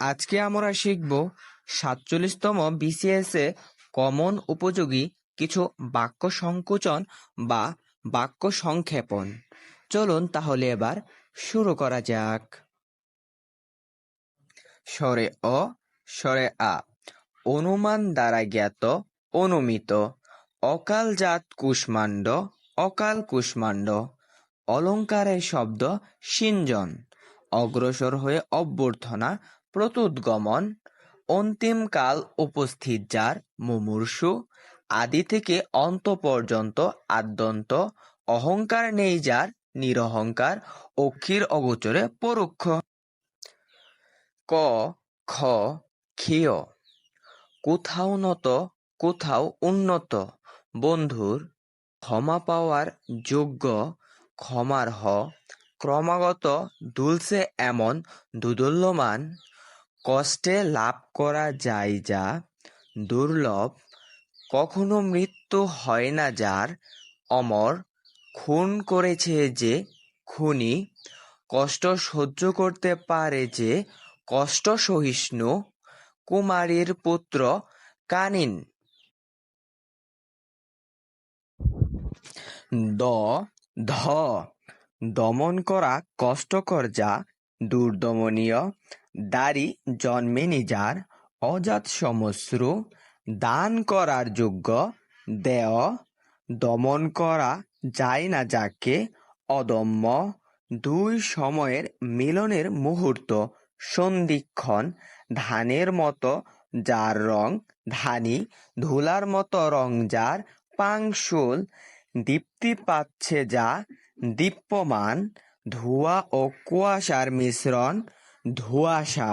আজকে আমরা শিখব সাতচল্লিশতম বিসিএস এ কমন উপযোগী কিছু বাক্য সংকোচন বা বাক্য সংক্ষেপণ। চলুন তাহলে এবার শুরু করা যাক। স্বরে অ, স্বরে আ। অনুমান দ্বারা জ্ঞাত, অনুমিত। অকালজাত কুষ্মাণ্ড, অকাল কুষ্মাণ্ড। অলঙ্কারের শব্দ সিঞ্জন। অগ্রসর হয়ে অভ্যর্থনা প্রত্যুদ্গমন অন্তিমকাল উপস্থিত যার মুমূর্ষু, আদি থেকে অন্ত পর্যন্ত আদ্যন্ত, অহংকার নেই যার নিরহংকার, অক্ষির অগোচরে পরোক্ষ। ক, খ, ক্ষিয়, কোথাও নত, কোথাও উন্নত, বন্ধুর ক্ষমা পাওয়ার যোগ্য ক্ষমার হ ক্রমাগত দুলছে এমন দুদুল্যমান। কষ্টে লাভ করা যায় যা দুর্লভ, কখনো মৃত্যু হয় না যার অমর খুন করেছে যে খুনি, কষ্ট সহ্য করতে পারে যে কষ্ট সহিষ্ণু, কুমারীর পুত্র কানিন। দ, ধ, দমন করা কষ্টকর যা দুর্দমনীয় দাড়ি জন্মেনি যার অজাত সমশ্রু, দান করার যোগ্য, দেয়, দমন করা যায় না যাকে, অদম্য, দুই সময়ের মিলনের মুহূর্ত, সন্ধিক্ষণ, ধানের মতো যার রং ধানি, ধুলার মতো রং যার পাংশুল, দীপ্তি পাচ্ছে যা দীপ্যমান, ধোঁয়া ও কুয়াশার মিশ্রণ ধোঁয়াশা